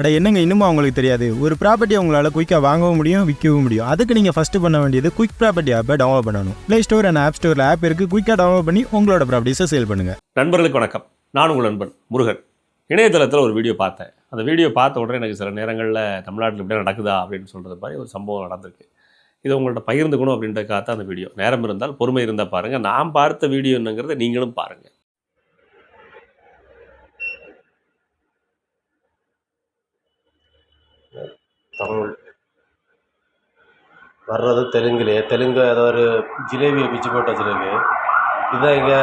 அட என்னங்க இன்னுமா அவங்களுக்கு தெரியாது? ஒரு ப்ராப்பர்ட்டி உங்களால் குயிக்காக வாங்கவும் முடியும் விற்கவும் முடியும். அதுக்கு நீங்கள் ஃபஸ்ட்டு பண்ண வேண்டியது குயிக் ப்ராப்பர்ட்டி ஆப்பை டவுன்லோட் பண்ணணும். ப்ளே ஸ்டோர் அண்ட் ஆப் ஸ்டோரில் ஆப் இருக்குது குயிக்காக டவுன்லோட் பண்ணி உங்களோட ப்ராப்பர்ட்டிஸை சேல் பண்ணுங்கள் நண்பர்களுக்கு வணக்கம். நான் உங்கள் நண்பன் முருகன். இணையதளத்தில் ஒரு வீடியோ பார்த்தேன். அந்த வீடியோ பார்த்த உடனே எனக்கு சில நேரங்களில் தமிழ்நாட்டில் இப்படி நடக்குதா அப்படின்னு சொல்கிறது மாதிரி ஒரு சம்பவம் நடந்திருக்கு. இது உங்கள்கிட்ட பகிர்ந்துக்கணும் அப்படின்றக்காக தான் அந்த வீடியோ நேரம் இருந்தால் பொறுமை இருந்தால் பாருங்கள் நான் பார்த்த வீடியோ என்னங்கிறத நீங்களும் பாருங்கள் தமிழ். வர்றது தெலுங்குலே. தெலுங்கு ஏதோ ஒரு ஜிலேபியை பிச்சு போட்டு வச்சுருக்கு. இதுதான் இங்கே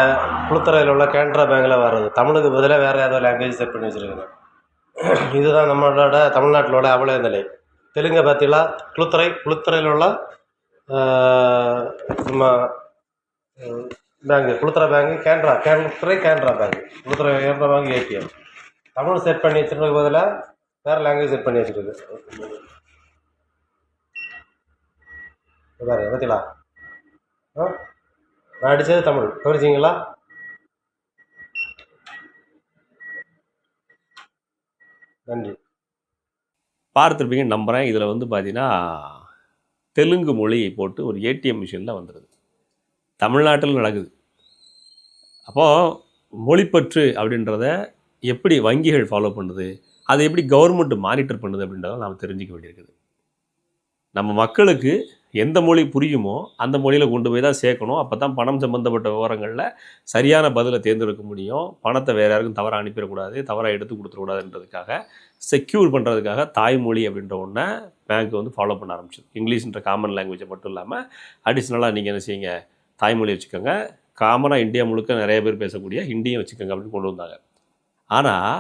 குளுத்தரையில் உள்ள கேன்ட்ரா பேங்கில் வர்றது. தமிழுக்கு பதிலாக வேறு ஏதோ லாங்குவேஜ் செட் பண்ணி வச்சுருக்குங்க. இதுதான் நம்மளோட தமிழ்நாட்டிலோட அவல நிலை தெலுங்கை பார்த்தீங்களா குளுத்தரை குளுத்தரையில் உள்ள நம்ம பேங்கு குளுத்தரை பேங்கு கேனரா குளுத்தரை Canara bank குளுத்தரை Canara bank ATM. Tamil set பண்ணி வச்சுருக்க பதிலாக வேறு லாங்குவேஜ் செட் பண்ணி வச்சுருக்கு பாரு பற்றிலா ஆ? நான் அடித்தது தமிழ். கவனிச்சிங்களா நன்றி. பார்த்துருப்பீங்கன்னு நம்புகிறேன் இதில் வந்து பார்த்தீங்கன்னா தெலுங்கு மொழியை போட்டு ஒரு ஏடிஎம் மிஷினில் வந்துடுது தமிழ்நாட்டில் நடக்குது. அப்போது மொழிப்பற்று அப்படின்றத எப்படி வங்கிகள் ஃபாலோ பண்ணுது? அதை எப்படி கவர்மெண்ட் மானிட்டர் பண்ணுது அப்படின்றத நாம் தெரிஞ்சிக்க வேண்டியிருக்குது. நம்ம மக்களுக்கு எந்த மொழி புரியுமோ அந்த மொழியில் கொண்டு போய் தான் சேர்க்கணும். அப்போ தான் பணம் சம்மந்தப்பட்ட விவரங்களில் சரியான பதிலை தேர்ந்தெடுக்க முடியும். பணத்தை வேறு யாருக்கும் தவறாக அனுப்பிடக்கூடாது தவறாக எடுத்து கொடுத்துடக்கூடாதுன்றதுக்காக செக்யூர் பண்ணுறதுக்காக தாய்மொழி அப்படின்ற ஒன்றை பேங்க் வந்து ஃபாலோ பண்ண ஆரம்பிச்சது. இங்கிலீஷ்ன்ற காமன் லாங்குவேஜை மட்டும் இல்லாமல் அடிஷ்னலாக நீங்கள் என்ன செய்யுங்க? தாய்மொழி வச்சுக்கோங்க. காமனாக இந்தியா முழுக்க நிறைய பேர் பேசக்கூடிய ஹிந்தியும் வச்சுக்கோங்க அப்படின்னு கொண்டு வந்தாங்க. ஆனால்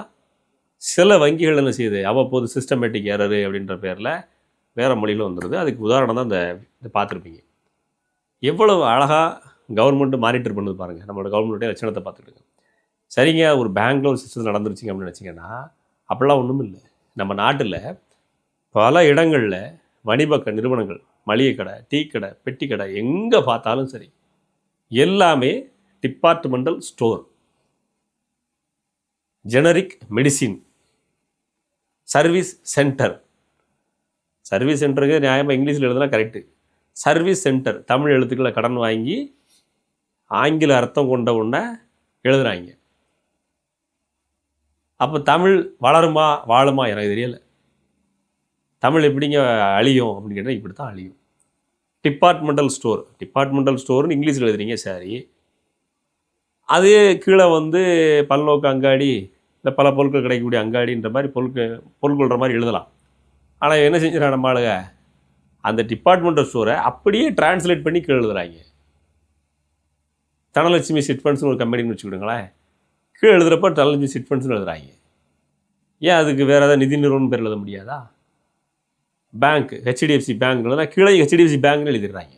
சில வங்கிகள் என்ன செய்யுது? அவ்வப்போது சிஸ்டமேட்டிக் எரரு அப்படின்ற பேரில் வேறு மொழியில் வந்துடுது அதுக்கு உதாரணம் தான் இந்த இதை பார்த்துருப்பீங்க. எவ்வளவு அழகாக கவர்மெண்ட்டு மானிட்டர் பண்ணுது பாருங்கள் நம்மளோட கவர்மெண்ட்டே லட்சணத்தை பார்த்துக்கிடுங்க சரிங்க ஒரு பேங்க்கில் ஒரு சிஸ்டத்தில் நடந்துருச்சுங்க அப்படின்னு நினச்சிங்கன்னா அப்படிலாம் ஒன்றும் இல்லை. நம்ம நாட்டில் பல இடங்களில் வணிபக்க நிறுவனங்கள் மளிகை கடை டீ கடை பெட்டி கடை எங்கே பார்த்தாலும் சரி எல்லாமே departmental store generic medicine. Service centre. Service சென்டருக்கு நியாயமாக இங்கிலீஷில் எழுதுனா கரெக்டு சர்வீஸ் சென்டர் தமிழ் எழுத்துக்களை கடன் வாங்கி ஆங்கில அர்த்தம் கொண்ட ஒன்றை எழுதுகிறாங்க அப்போ தமிழ் வளருமா வாழுமா எனக்கு தெரியலை. தமிழ் எப்படிங்க அழியும் அப்படின்னு கேட்டால் இப்படி தான் அழியும். டிபார்ட்மெண்டல் ஸ்டோர் டிபார்ட்மெண்டல் ஸ்டோர்னு இங்கிலீஷில் எழுதுறீங்க சரி. அதே கீழே வந்து பல்லோக்கு அங்காடி இல்லை பல பொருட்கள் கிடைக்கக்கூடிய அங்காடின்ற மாதிரி பொருட்கள் பொருள் கொள்கிற மாதிரி எழுதலாம். ஆனால் என்ன செஞ்சுறாங்க நம்ம ஆளுங்க? அந்த டிபார்ட்மெண்ட் ஸ்டோரை அப்படியே டிரான்ஸ்லேட் பண்ணி கீழே எழுதுகிறாங்க தனலட்சுமி சிட் ஃபண்ட்ஸ்னு ஒரு கம்பெனின்னு வச்சுக்கிடுங்களேன். கீழே எழுதுகிறப்ப தனலட்சுமி சிட் ஃபண்ட்ஸ்னு எழுதுறாங்க. ஏன் அதுக்கு வேறு ஏதாவது நிதி நிறுவனம் பேர் எழுத முடியாதா? பேங்க் ஹெச்டிஎஃப்சி பேங்க்னா கீழே ஹெச்டிஎஃப்சி பேங்க்னு எழுதிடுறாங்க.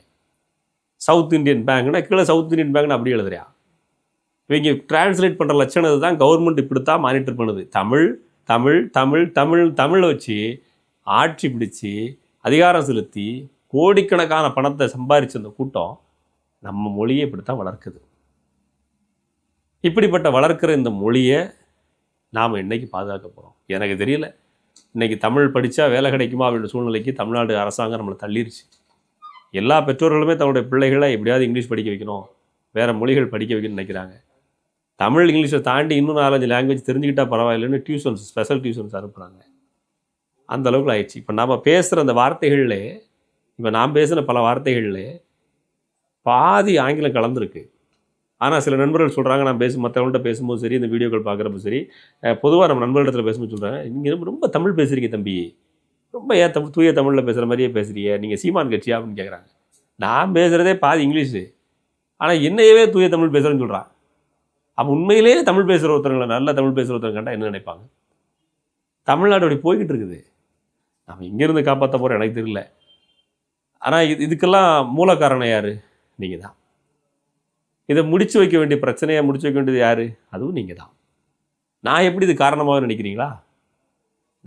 சவுத் இந்தியன் பேங்க்னா கீழே சவுத் இந்தியன் பேங்க்னு அப்படியே எழுதுறியா? இவங்க டிரான்ஸ்லேட் பண்ணுற லட்சணத்தை தான் கவர்மெண்ட் இப்படி தான் மானிட்டர் பண்ணுது. தமிழ் தமிழ் தமிழ் தமிழ் தமிழை வச்சு ஆட்சி பிடிச்சி அதிகாரம் செலுத்தி கோடிக்கணக்கான பணத்தை சம்பாதிச்ச அந்த கூட்டம் நம்ம மொழியை இப்படி தான் வளர்க்குது. இப்படிப்பட்ட வளர்க்குற இந்த மொழியை நாம் இன்றைக்கி பாதுகாக்க போகிறோம் எனக்கு தெரியல. இன்னைக்கு தமிழ் படித்தா வேலை கிடைக்குமா அப்படின்ற சூழ்நிலைக்கு தமிழ்நாடு அரசாங்கம் நம்மளை தள்ளிருச்சு. எல்லா பெற்றோர்களுமே தன்னுடைய பிள்ளைகளை எப்படியாவது இங்கிலீஷ் படிக்க வைக்கணும். வேறு மொழிகள் படிக்க வைக்கணும்னு நினைக்கிறாங்க. தமிழ் இங்கிலீஷை தாண்டி இன்னும் நாலஞ்சு லாங்குவேஜ் தெரிஞ்சுக்கிட்டா பரவாயில்லைன்னு டியூஷன்ஸ் ஸ்பெஷல் டியூஷன்ஸ் அனுப்புகிறாங்க அந்த அளவுக்கு ஆயிடுச்சு. இப்போ நாம் பேசுகிற அந்த வார்த்தைகளில் இப்போ நான் பேசின பல வார்த்தைகளில் பாதி ஆங்கிலம் கலந்துருக்கு. ஆனால் சில நண்பர்கள் சொல்கிறாங்க நான் பேசும் மற்றவங்கள்ட்ட பேசும்போது சரி இந்த வீடியோக்கள் பார்க்குறப்போ சரி பொதுவாக நம்ம நண்பர்களிடத்தில் பேசும்போது சொல்கிறாங்க நீங்கள் ரொம்ப ரொம்ப தமிழ் பேசுகிறீங்க தம்பி. ரொம்ப ஏன் தமிழ் தூய தமிழில் பேசுகிற மாதிரியே பேசுகிறீங்க நீங்கள் சீமான் கட்சியா? அப்படின்னு கேட்குறாங்க நான் பேசுகிறதே பாதி இங்கிலீஷு. ஆனால் என்னையவே தூய தமிழ் பேசுகிறேன்னு சொல்கிறான் அப்போ உண்மையிலேயே தமிழ் பேசுகிற ஒருத்தவங்களை நல்ல தமிழ் பேசுகிற ஒருத்தவங்க கண்டா என்ன நினைப்பாங்க? தமிழ்நாடு அப்படி போய்கிட்டு இருக்குது. நம்ம இங்கேருந்து காப்பாற்ற போகிற எனக்கு தெரியல. ஆனால் இது இதுக்கெல்லாம் மூல காரணம் யார்? நீங்கள் தான் இதை முடிச்சு வைக்க வேண்டிய பிரச்சனையை முடிச்சு வைக்க வேண்டியது யார்? அதுவும் நீங்கள் தான் நான் எப்படி இது காரணமாக நினைக்கிறீங்களா?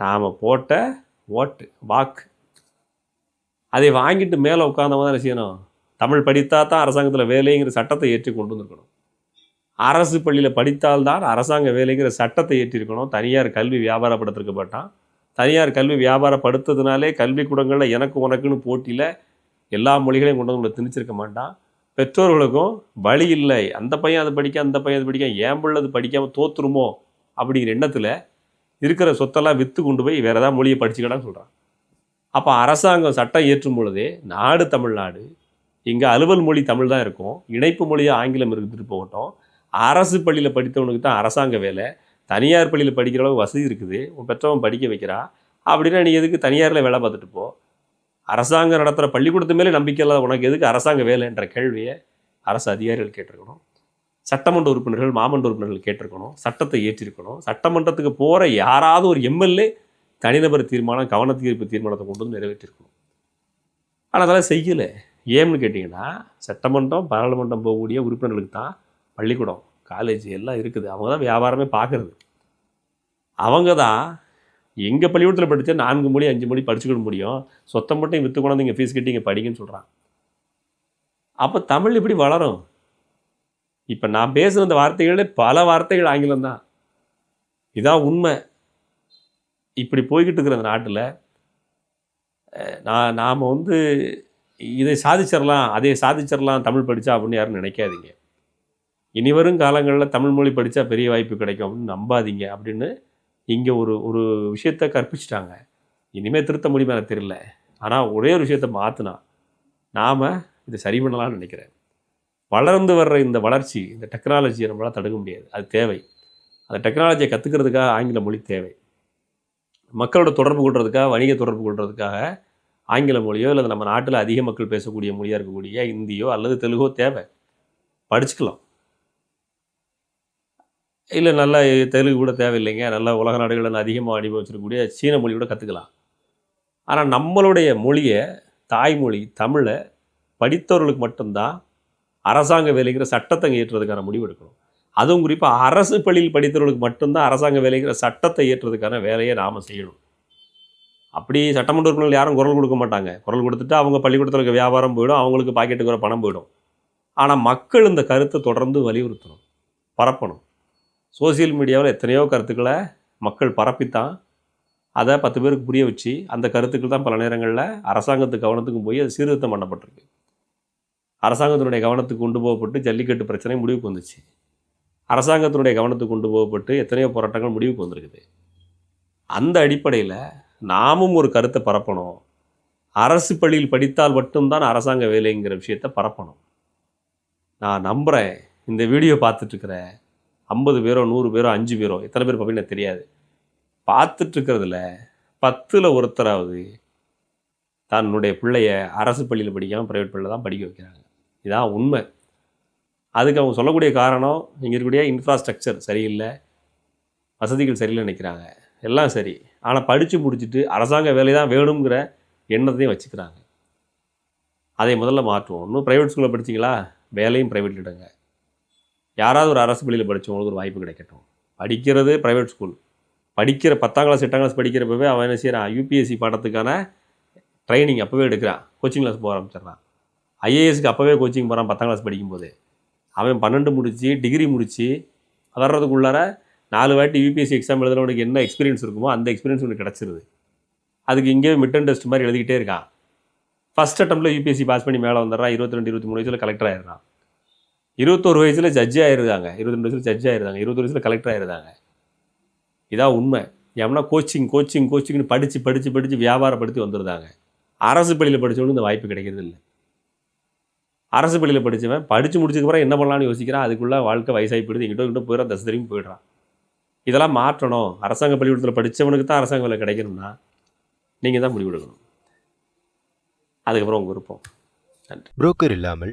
நாம் போட்ட ஓட்டு வாக்கு. அதை வாங்கிட்டு மேலே உட்காந்தவங்க தான் என்ன செய்யணும்? தமிழ் படித்தா தான் அரசாங்கத்தில் வேலைங்கிற சட்டத்தை ஏற்றி கொண்டு வந்திருக்கணும். அரசு பள்ளியில் படித்தால்தான் அரசாங்க வேலைங்கிற சட்டத்தை ஏற்றிருக்கணும். தனியார் கல்வி வியாபாரப்படுத்திருக்க மாட்டான். தனியார் கல்வி வியாபாரப்படுத்ததுனாலே கல்விக்கூடங்களில் எனக்கு உனக்குன்னு போட்டியில் எல்லா மொழிகளையும் கொண்டு வந்து திணிச்சிருக்க மாட்டான். பெற்றோர்களுக்கும் வழி இல்லை. அந்த பையன் அது படிக்க அந்த பையன் அது படிக்க ஏன் பிள்ளை அது படிக்காமல் தோத்துருமோ அப்படிங்கிற எண்ணத்தில் இருக்கிற சொத்தெல்லாம் விற்று கொண்டு போய் வேறு ஏதாவது மொழியை படிச்சுக்கடான்னு சொல்கிறான் அப்போ அரசாங்கம் சட்டம் இயற்றும் பொழுதே நாடு தமிழ்நாடு இங்கே அலுவல் மொழி தமிழ் தான் இருக்கும். இணைப்பு மொழியாக ஆங்கிலம் இருந்துட்டு போகட்டும். அரசு பள்ளியில் படித்தவனுக்கு தான் அரசாங்க வேலை. தனியார் பள்ளியில் படிக்கிற அளவு வசதி இருக்குது. உன் பெற்றவன் படிக்க வைக்கிறா. அப்படின்னா நீ எதுக்கு தனியாரில் வேலை பார்த்துட்டு போ. அரசாங்கம் நடத்துகிற பள்ளிக்கூடத்து மேலே நம்பிக்கை இல்லாத உனக்கு எதுக்கு அரசாங்க வேலைன்ற கேள்வியை அரசு அதிகாரிகள் கேட்டிருக்கணும். சட்டமன்ற உறுப்பினர்கள் மாமன்ற உறுப்பினர்கள் கேட்டிருக்கணும். சட்டத்தை ஏற்றிருக்கணும். சட்டமன்றத்துக்கு போகிற யாராவது ஒரு எம்எல்ஏ தனிநபர் தீர்மானம் கவனத்தீர்ப்பு தீர்மானத்தை கொண்டு வந்து நிறைவேற்றிருக்கணும். ஆனால் அதெல்லாம் செய்யலை. ஏன்னு கேட்டிங்கன்னா சட்டமன்றம் பாராளுமன்றம் போகக்கூடிய உறுப்பினர்களுக்கு தான் பள்ளிக்கூடம் காலேஜ் எல்லாம் இருக்குது. அவங்க தான் வியாபாரமே பார்க்குறது. அவங்க தான் எங்கள் பள்ளிக்கூடத்தில் படித்தா நான்கு மொழி அஞ்சு மொழி படிச்சுக்கிட முடியும். சொத்தம் மட்டும் விற்று கொண்டாந்து இங்கே ஃபீஸ் கட்டி இங்கே படிங்கன்னு சொல்கிறான் அப்போ தமிழ் இப்படி வளரும்? இப்போ நான் பேசுகிற இந்த வார்த்தைகளே பல வார்த்தைகள் ஆங்கிலம் தான். இதான் உண்மை. இப்படி போய்கிட்டு இருக்கிற அந்த நாட்டில் நான் நாம் வந்து இதை சாதிச்சிடலாம் அதை சாதிச்சிடலாம் தமிழ் படித்தா அப்படின்னு யாரும் நினைக்காதீங்க. இனி வரும் காலங்களில் தமிழ் மொழி படித்தா பெரிய வாய்ப்பு கிடைக்கும். அப்படின்னு நம்பாதீங்க. அப்படின்னு இங்கே ஒரு ஒரு விஷயத்த கற்பிச்சிட்டாங்க. இனிமேல் திருத்த முடியுமா எனக்கு தெரியல. ஆனால் ஒரே ஒரு விஷயத்த மாற்றினா நாம் இதை சரி பண்ணலாம்னு நினைக்கிறேன். வளர்ந்து வர்ற இந்த வளர்ச்சி இந்த டெக்னாலஜியை நம்மளால் தடுக்க முடியாது. அது தேவை. அந்த டெக்னாலஜியை கற்றுக்கிறதுக்காக ஆங்கில மொழி தேவை. மக்களோட தொடர்பு கொள்றதுக்காக வணிக தொடர்பு கொள்றதுக்காக ஆங்கில மொழியோ இல்லை நம்ம நாட்டில் அதிக மக்கள் பேசக்கூடிய மொழியாக இருக்கக்கூடிய இந்தியோ அல்லது தெலுங்கோ தேவை. படிச்சுக்கலாம். இல்லை நல்லா தெலுங்கு கூட தேவையில்லைங்க. நல்லா உலக நாடுகளில் அதிகமாக அனுபவிச்சிருக்கக்கூடிய சீன மொழி கூட கற்றுக்கலாம் ஆனால் நம்மளுடைய மொழியை தாய்மொழி தமிழை படித்தவர்களுக்கு மட்டும்தான் அரசாங்க வேலைங்கிற சட்டத்தை ஏற்றுறதுக்கான முடிவு எடுக்கணும். அதுவும் குறிப்பாக அரசு பள்ளியில் படித்தவர்களுக்கு மட்டும்தான் அரசாங்க வேலைங்கிற சட்டத்தை ஏற்றுறதுக்கான வேலையை நாம் செய்யணும். அப்படி சட்டமன்ற உறுப்பினர்கள் யாரும் குரல் கொடுக்க மாட்டாங்க. குரல் கொடுத்துட்டு அவங்க பள்ளிக்கூடத்தில் இருக்க வியாபாரம் போயிடும் அவங்களுக்கு பாக்கெட்டுக்கு வர பணம் போயிடும். ஆனால் மக்கள் இந்த கருத்தை தொடர்ந்து வலியுறுத்தணும் பரப்பணும். சோசியல் மீடியாவில் எத்தனையோ கருத்துக்களை மக்கள் பரப்பித்தான். அதை பத்து பேருக்கு புரிய வச்சு அந்த கருத்துக்கள் தான் பல நேரங்களில் அரசாங்கத்து கவனத்துக்கும் போய் அது சீர்திருத்தம் பண்ணப்பட்டிருக்கு. அரசாங்கத்தினுடைய கவனத்துக்கு கொண்டு போகப்பட்டு ஜல்லிக்கட்டு பிரச்சனை முடிவுக்கு வந்துச்சு. அரசாங்கத்தினுடைய கவனத்துக்கு கொண்டு போகப்பட்டு எத்தனையோ போராட்டங்கள் முடிவுக்கு வந்திருக்குது. அந்த அடிப்படையில் நாமும் ஒரு கருத்தை பரப்பணும். அரசு பள்ளியில் படித்தால் மட்டும்தான் அரசாங்க வேலைங்கிற விஷயத்தை பரப்பணும். நான் நம்புகிறேன் இந்த வீடியோ பார்த்துட்ருக்கிறேன் ஐம்பது பேரோ நூறு பேரோ அஞ்சு பேரோ எத்தனை பேர் பார்ப்பீங்க தெரியாது. பார்த்துட்ருக்கிறதுல பத்தில் ஒருத்தராவது தன்னுடைய பிள்ளைய அரசு பள்ளியில் படிக்காமல் ப்ரைவேட் பள்ளியில் தான் படிக்க வைக்கிறாங்க. இதான் உண்மை. அதுக்கு அவங்க சொல்லக்கூடிய காரணம் இங்கே இருக்கக்கூடிய இன்ஃப்ராஸ்ட்ரக்சர் சரியில்லை வசதிகள் சரியில்லை நினைக்கிறாங்க. எல்லாம் சரி. ஆனால் படித்து முடிச்சுட்டு அரசாங்க வேலை தான் வேணுங்கிற எண்ணத்தையும் வச்சுக்கிறாங்க. அதை முதல்ல மாற்றுவோம். இன்னும் ப்ரைவேட் ஸ்கூலில் படிச்சிங்களா? வேலையும் ப்ரைவேட்டில் இடுங்க. யாராவது ஒரு அரசு பள்ளியில் படித்தவங்களுக்கு ஒரு வாய்ப்பு கிடைக்கட்டும். படிக்கிறது ப்ரைவேட் ஸ்கூல் படிக்கிற பத்தாம் கிளாஸ் எட்டாம் கிளாஸ் படிக்கிறப்பவே அவன் என்ன செய்கிறான் யூபிஎஸ்சி பாடத்துக்கான ட்ரைனிங் அப்போவே எடுக்கிறான். கோச்சிங் கிளாஸ் போக ஆரம்பிச்சிடுறான். ஐஏஎஸ்க்கு அப்போவே கோச்சிங் போகிறான் பத்தாம் கிளாஸ் படிக்கும்போது. அவன் பன்னெண்டு முடித்து டிகிரி முடித்து வர்றதுக்குள்ளார நாலு வாட்டி யூபிஎஸ்சி எக்ஸாம் எழுதுறவனுக்கு என்ன எக்ஸ்பீரியன்ஸ் இருக்குமோ அந்த எக்ஸ்பீரியன்ஸ் உனக்கு கிடச்சிருது. அதுக்கு இங்கேயே மிட் அண்ட் டெஸ்ட் மாதிரி எழுதிக்கிட்டே இருக்கான். ஃபஸ்ட் அட்டம்ப்டில் யூபிஎஸ்சி பாஸ் பண்ணி மேலே வந்துடுறான். இருபத்தி ரெண்டு இருபத்தி மூணு வயசில் கலெக்டர் ஆயிடுறான். இருபத்தோரு வயசில் ஜட்ஜி ஆயிருந்தாங்க. இருபத்தி வயசில் ஜட்ஜி ஆயிருந்தாங்க. இருபத்தொரு வயசில் கலெக்டர் ஆயிருந்தாங்க. இதான் உண்மை. எவனா கோச்சிங் கோச்சிங் கோச்சிங்னு படித்து படித்து படித்து வியாபாரப்படுத்தி வந்துருந்தாங்க. அரசு பள்ளியில் படித்தவனுக்கு இந்த வாய்ப்பு கிடைக்கிறது இல்லை அரசு பள்ளியில் படித்தவன் படித்து முடிச்சதுக்கப்புறம் என்ன பண்ணலாம்னு யோசிக்கிறான். அதுக்குள்ளே வாழ்க்கை வயசாகி போயிடுது. எங்கிட்ட கிட்ட போயிடும் தசை திரும்பி போயிடுறான். இதெல்லாம் மாற்றணும். அரசாங்க பள்ளிக்கூடத்தில் படித்தவனுக்கு தான் அரசாங்க வேலை கிடைக்கணும்னா நீங்கள் தான் முடிவெடுக்கணும் அதுக்கப்புறம் உங்கள் விருப்பம். நன்றி. புரோக்கர் இல்லாமல்